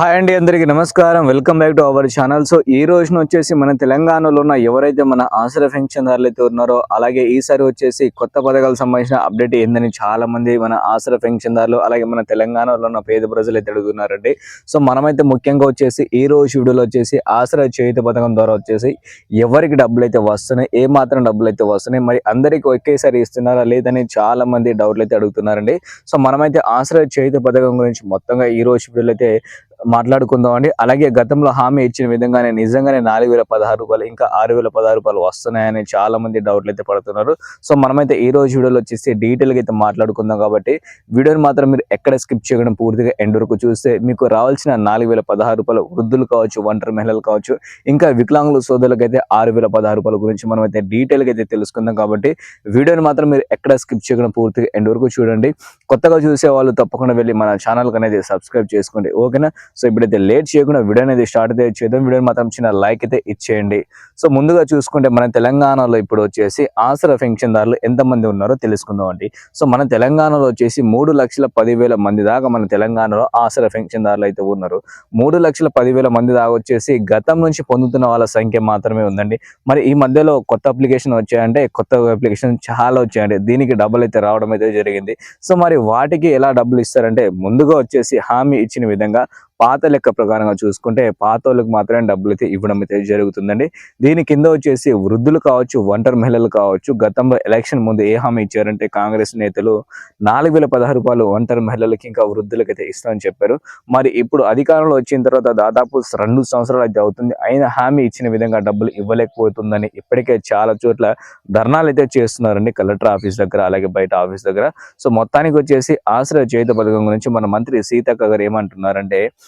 Hi అండి అందరికీ నమస్కారం. Welcome back to our channel so ఈ రోజున వచ్చేసి మన తెలంగాణలో ఉన్న ఎవరైతే మన ఆసరా పెన్షన్దారులు అయితే ఉన్నారో అలాగే ఈసారి వచ్చేసి కొత్త పథకాలకు సంబంధించిన అప్డేట్ ఏందని చాలా మంది మన ఆసరా పెన్షన్దారులు అలాగే మన తెలంగాణలో ఉన్న పేద ప్రజలు అయితే అడుగుతున్నారండి. సో మనమైతే ముఖ్యంగా వచ్చేసి ఈ రోజు వీడియోలో వచ్చేసి ఆసరా చేయుత పథకం ద్వారా వచ్చేసి ఎవరికి డబ్బులు అయితే వస్తున్నాయి ఏ మాత్రం డబ్బులు అయితే వస్తున్నాయి మరి అందరికి ఒకేసారి ఇస్తున్నారా లేదని చాలా మంది డౌట్లు అయితే అడుగుతున్నారండి. సో మనమైతే ఆసరా చేయుత పథకం గురించి మొత్తంగా ఈ రోజు వీడియోలో అయితే మాట్లాడుకుందాం అండి అలాగే గతంలో హామీ ఇచ్చిన విధంగానే నిజంగానే నాలుగు వేల పదహారు రూపాయలు ఇంకా ఆరు వేల పదహారు రూపాయలు వస్తున్నాయని చాలా మంది డౌట్లు అయితే పడుతున్నారు. సో మనమైతే ఈ రోజు వీడియోలో వచ్చేసి డీటెయిల్గా అయితే మాట్లాడుకుందాం కాబట్టి వీడియోని మాత్రం మీరు ఎక్కడ స్కిప్ చేయడం పూర్తిగా ఎండ్ వరకు చూస్తే మీకు రావాల్సిన నాలుగు వేల పదహారు రూపాయలు వృద్ధులు కావచ్చు ఒంటరి మహిళలు కావచ్చు ఇంకా వికలాంగుల సోదరులకు అయితే ఆరు వేల పదహారు రూపాయల గురించి మనం అయితే డీటెయిల్గా అయితే తెలుసుకుందాం కాబట్టి వీడియోని మాత్రం మీరు ఎక్కడ స్కిప్ చేయడం పూర్తిగా ఎండ్ వరకు చూడండి. కొత్తగా చూసే వాళ్ళు తప్పకుండా వెళ్ళి మన ఛానల్ అనేది సబ్స్క్రైబ్ చేసుకోండి. ఓకేనా? సో ఇప్పుడైతే లేట్ చేయకుండా వీడియో అనేది స్టార్ట్ అయితే చేద్దాం. వీడియోని మాత్రం చిన్న లైక్ అయితే ఇచ్చేయండి. సో ముందుగా చూసుకుంటే మన తెలంగాణలో ఇప్పుడు వచ్చేసి ఆసరా పెన్షన్దారులు ఎంతమంది ఉన్నారో తెలుసుకుందాం అండి. సో మన తెలంగాణలో వచ్చేసి మూడు లక్షల పదివేల మంది దాకా మన తెలంగాణలో ఆసరా పెన్షన్దారులు అయితే ఉన్నారు. మూడు లక్షల పదివేల మంది దాకా వచ్చేసి గతం నుంచి పొందుతున్న వాళ్ళ సంఖ్య మాత్రమే ఉందండి. మరి ఈ మధ్యలో కొత్త అప్లికేషన్ వచ్చాయంటే కొత్త అప్లికేషన్ చాలా వచ్చాయండి. దీనికి డబ్బులు అయితే రావడం అయితే జరిగింది. సో మరి వాటికి ఎలా డబ్బులు ఇస్తారంటే ముందుగా వచ్చేసి హామీ ఇచ్చిన విధంగా పాత లెక్క ప్రకారంగా చూసుకుంటే పాత వాళ్ళకి మాత్రమే డబ్బులు అయితే ఇవ్వడం అయితే జరుగుతుందండి. దీని కింద వచ్చేసి వృద్ధులు కావచ్చు ఒంటరి మహిళలు కావచ్చు గతంలో ఎలక్షన్ ముందు ఏ హామీ ఇచ్చారంటే కాంగ్రెస్ నేతలు నాలుగు వేల పదహారు రూపాయలు ఒంటరి మహిళలకి ఇంకా వృద్ధులకి అయితే ఇస్తామని చెప్పారు. మరి ఇప్పుడు అధికారంలో వచ్చిన తర్వాత దాదాపు రెండు సంవత్సరాలు అయితే అవుతుంది. అయినా హామీ ఇచ్చిన విధంగా డబ్బులు ఇవ్వలేకపోతుందని ఇప్పటికే చాలా చోట్ల ధర్నాలు అయితే చేస్తున్నారండి కలెక్టర్ ఆఫీస్ దగ్గర అలాగే బయట ఆఫీస్ దగ్గర. సో మొత్తానికి వచ్చేసి ఆశ్రయ చేత పథకం గురించి మన మంత్రి సీతక్క గారు ఏమంటున్నారంటే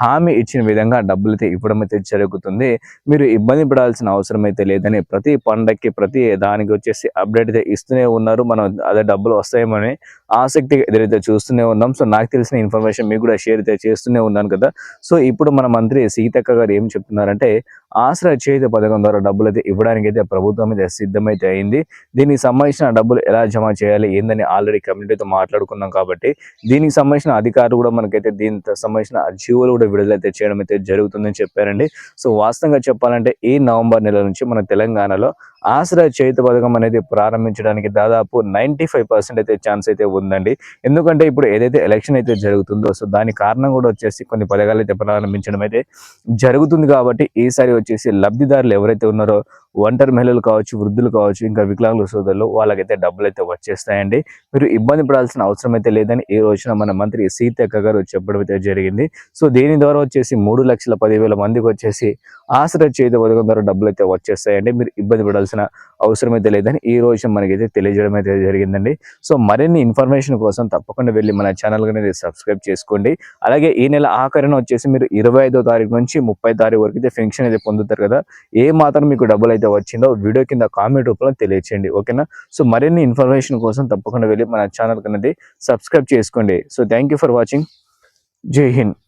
హామీ ఇచ్చిన విధంగా డబ్బులు అయితే ఇవ్వడం అయితే జరుగుతుంది. మీరు ఇబ్బంది పడాల్సిన అవసరం అయితే లేదని ప్రతి పండక్కి ప్రతి దానికి వచ్చేసి అప్డేట్ అయితే ఇస్తూనే ఉన్నారు. మనం అదే డబ్బులు వస్తాయేమని ఆసక్తి ఎదురైతే చూస్తూనే ఉన్నాం. సో నాకు తెలిసిన ఇన్ఫర్మేషన్ మీకు కూడా షేర్ అయితే చేస్తూనే ఉన్నాను కదా. సో ఇప్పుడు మన మంత్రి సీతక్క గారు ఏం చెప్తున్నారంటే ఆసరా చేత పథకం ద్వారా డబ్బులు అయితే ఇవ్వడానికి అయితే ప్రభుత్వం అయితే సిద్ధమైతే అయింది. దీనికి సంబంధించిన డబ్బులు ఎలా జమ చేయాలి ఏందని ఆల్రెడీ కమ్యూనిటీతో మాట్లాడుకున్నాం కాబట్టి దీనికి సంబంధించిన అధికారులు కూడా మనకైతే దీనికి సంబంధించిన జీవోలు కూడా విడుదలైతే చేయడం అయితే జరుగుతుందని చెప్పారండి. సో వాస్తవంగా చెప్పాలంటే ఈ నవంబర్ నెల నుంచి మన తెలంగాణలో ఆశ్రయ చేతి పథకం అనేది ప్రారంభించడానికి దాదాపు నైంటీ ఫైవ్ పర్సెంట్ అయితే ఛాన్స్ అయితే ఉందండి. ఎందుకంటే ఇప్పుడు ఏదైతే ఎలక్షన్ అయితే జరుగుతుందో సో దాని కారణం కూడా వచ్చేసి కొన్ని పథకాలు అయితే ప్రారంభించడం అయితే జరుగుతుంది కాబట్టి ఈసారి వచ్చేసి లబ్ధిదారులు ఎవరైతే ఉన్నారో ఒంటరి మహిళలు కావచ్చు వృద్ధులు కావచ్చు ఇంకా వికలాంగుల సోదరులు వాళ్ళకైతే డబ్బులు అయితే వచ్చేస్తాయండి. మీరు ఇబ్బంది పడాల్సిన అవసరం అయితే లేదని ఈ రోజున మన మంత్రి సీతక్క గారు చెప్పడం అయితే జరిగింది. సో దీని ద్వారా వచ్చేసి మూడు లక్షల పదివేల మందికి వచ్చేసి ఆశ్రయ చేతి పథకం ద్వారా డబ్బులు అయితే వచ్చేస్తాయండి. మీరు ఇబ్బంది పడాల్సిన అవసరం అయితే లేదని ఈ రోజు మనకైతే తెలియజేయడం అయితే జరిగిందండి. సో మరిన్ని ఇన్ఫర్మేషన్ కోసం తప్పకుండా వెళ్ళి మన ఛానల్ అనేది సబ్స్క్రైబ్ చేసుకోండి. అలాగే ఈ నెల ఆఖరిన వచ్చేసి మీరు ఇరవై ఐదో తారీఖు నుంచి ముప్పై తారీఖు వరకు అయితే పెన్షన్ అయితే పొందుతారు కదా ఏ మాత్రం మీకు డబ్బులు అయితే వచ్చిందో వీడియో కింద కామెంట్ రూపంలో తెలియచేయండి. ఓకేనా? సో మరిన్ని ఇన్ఫర్మేషన్ కోసం తప్పకుండా వెళ్ళి మన ఛానల్ అనేది సబ్స్క్రైబ్ చేసుకోండి. So thank for watching. జై హింద్.